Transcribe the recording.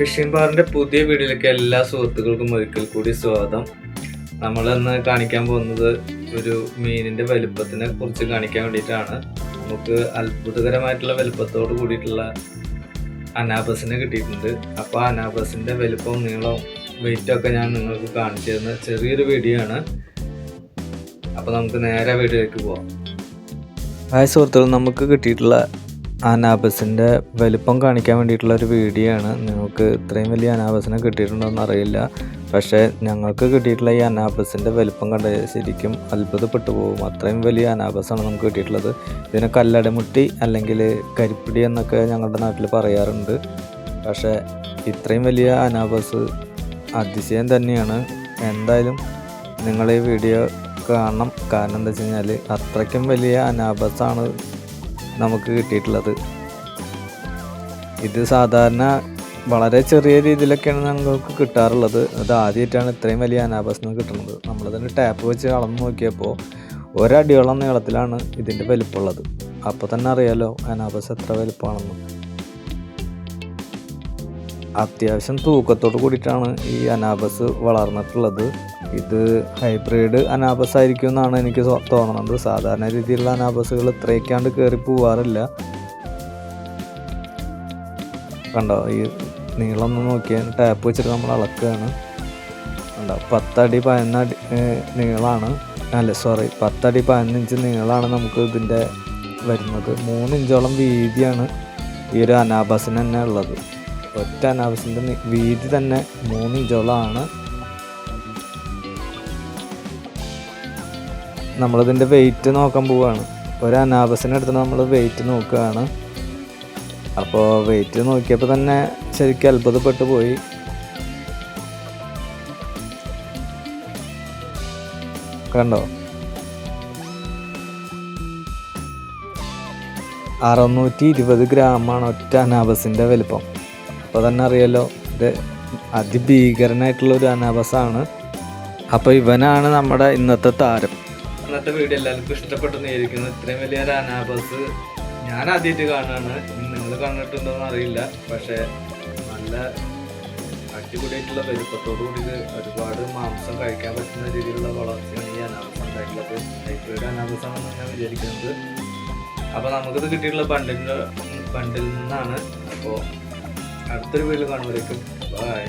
Phishing ബാറിന്റെ പുതിയ വീഡിയോയിലേക്ക് എല്ലാ സുഹൃത്തുക്കൾക്കും ഒരിക്കൽ കൂടി സ്വാഗതം. നമ്മൾ ഇന്ന് കാണിക്കാൻ പോകുന്നത് ഒരു മീനിന്റെ വലുപ്പത്തിനെ കുറിച്ച് കാണിക്കാൻ വേണ്ടിയിട്ടാണ്. നമുക്ക് അത്ഭുതകരമായിട്ടുള്ള വലുപ്പത്തോട് കൂടിയിട്ടുള്ള അനാബസിനെ കിട്ടിയിട്ടുണ്ട്. അപ്പോൾ അനാബസിന്റെ വലുപ്പവും നീളവും വെയിറ്റും ഒക്കെ ഞാൻ നിങ്ങൾക്ക് കാണിച്ചു തരുന്ന ചെറിയൊരു വീഡിയോ ആണ്. അപ്പോൾ നമുക്ക് നേരെ വീഡിയോയിലേക്ക് പോവാം. ആ സുഹൃത്തുക്കൾ നമുക്ക് കിട്ടിയിട്ടുള്ള അനാബസിന്റെ വലിപ്പം കാണിക്കാൻ വേണ്ടിയിട്ടുള്ള ഒരു വീഡിയോ ആണ് നിങ്ങൾക്ക് ഇത്രയും വലിയ അനാബസിനെ കിട്ടിയിട്ടുണ്ടോയെന്ന് അറിയില്ല. പക്ഷേ ഞങ്ങൾക്ക് കിട്ടിയിട്ടുള്ള ഈ അനാബസിന്റെ വലിപ്പം കണ്ട് ശരിക്കും അത്ഭുതപ്പെട്ടു പോകും. അത്രയും വലിയ അനാബസാണ് നമുക്ക് കിട്ടിയിട്ടുള്ളത്. ഇതിനെ കല്ലടമുട്ടി അല്ലെങ്കിൽ കരിപ്പിടി എന്നൊക്കെ ഞങ്ങളുടെ നാട്ടിൽ പറയാറുണ്ട്. പക്ഷേ ഇത്രയും വലിയ അനാബസ് അതിശയം തന്നെയാണ്. എന്തായാലും നിങ്ങൾ ഈ വീഡിയോ കാണണം. കാരണം എന്താ വെച്ച് കഴിഞ്ഞാൽ അത്രയ്ക്കും വലിയ അനാബസാണ് നമുക്ക് കിട്ടിയിട്ടുള്ളത്. ഇത് സാധാരണ വളരെ ചെറിയ രീതിയിലൊക്കെയാണ് ഞങ്ങൾക്ക് കിട്ടാറുള്ളത്. അത് ആദ്യമായിട്ടാണ് ഇത്രയും വലിയ അനാഭാസം കിട്ടുന്നത്. നമ്മൾ തന്നെ ടാപ്പ് വെച്ച് അളന്ന് നോക്കിയപ്പോൾ ഒരടിയോളം നീളത്തിലാണ് ഇതിന്റെ വലിപ്പമുള്ളത്. അപ്പോൾ തന്നെ അറിയാലോ അനാബസ് എത്ര വലിപ്പമാണെന്ന്. അത്യാവശ്യം തൂക്കത്തോട് കൂടിയിട്ടാണ് ഈ അനാബസ് വളർന്നിട്ടുള്ളത്. ഇത് ഹൈബ്രിഡ് അനാബസ് ആയിരിക്കും എന്നാണ് എനിക്ക് തോന്നുന്നത് സാധാരണ രീതിയിലുള്ള അനാബസുകൾ ഇത്രയൊക്കെയാണ്ട് കയറി പോവാറില്ല. കണ്ടോ ഈ നീളം ഒന്ന് നോക്കിയാൽ ടാപ്പ് വെച്ചിട്ട് നമ്മൾ അളക്കുകയാണ്. കണ്ടോ പത്തടി പതിനടി നീളമാണ് അല്ല സോറി പത്തടി പതിനഞ്ച് നീളമാണ് നമുക്ക് ഇതിന്റെ വരുന്നത്. മൂന്ന് ഇഞ്ചോളം വീതിയാണ് ഈ ഒരു അനാബസിന് തന്നെ ഉള്ളത്. ഒറ്റ അനാബസിന്റെ വീതി തന്നെ മൂന്ന് ഇഞ്ചോളമാണ് നമ്മളിതിന്റെ വെയിറ്റ് നോക്കാൻ പോവുകയാണ് ഒരു അനാബസിനെടുത്ത് നമ്മൾ വെയിറ്റ് നോക്കുകയാണ്. അപ്പോൾ വെയിറ്റ് നോക്കിയപ്പോൾ തന്നെ ശരിക്കും അത്ഭുതപ്പെട്ടു പോയി. കണ്ടോ? അറുന്നൂറ്റി ഇരുപത് ഗ്രാമാണ് ഒറ്റ അനാബസിന്റെ വലിപ്പം. അപ്പോൾ തന്നെ അറിയാലോ ഇത് അതിഭീകരനായിട്ടുള്ള ഒരു അനാബസാണ് അപ്പോൾ ഇവനാണ് നമ്മുടെ ഇന്നത്തെ താരം. ഇന്നത്തെ വീഡിയോ എല്ലാവർക്കും ഇഷ്ടപ്പെട്ടെന്ന് വിചാരിക്കുന്നു. ഇത്രയും വലിയൊരു അനാബസ് ഞാൻ ആദ്യമായിട്ട് കാണുകയാണ്. നിങ്ങൾ കണ്ടിട്ടുണ്ടോന്ന് അറിയില്ല. പക്ഷേ നല്ല അടിപൊളിയായിട്ടുള്ള വലുപ്പത്തോടു കൂടി ഒരുപാട് മാംസം കഴിക്കാൻ പറ്റുന്ന രീതിയിലുള്ള വളർച്ചയാണ് ഈ അനാബസ് ഉണ്ടായിട്ടുള്ളത്. ഹൈബ്രിഡ് അനാബസാണെന്ന് ഞാൻ വിചാരിക്കുന്നത്. അപ്പോൾ നമുക്കിത് കിട്ടിയിട്ടുള്ള പണ്ടിന്റെ ബണ്ടിൽ നിന്നാണ്. അപ്പോൾ അടുത്തൊരു വീട്ടിൽ കാണുമ്പോഴേക്കും. ബൈ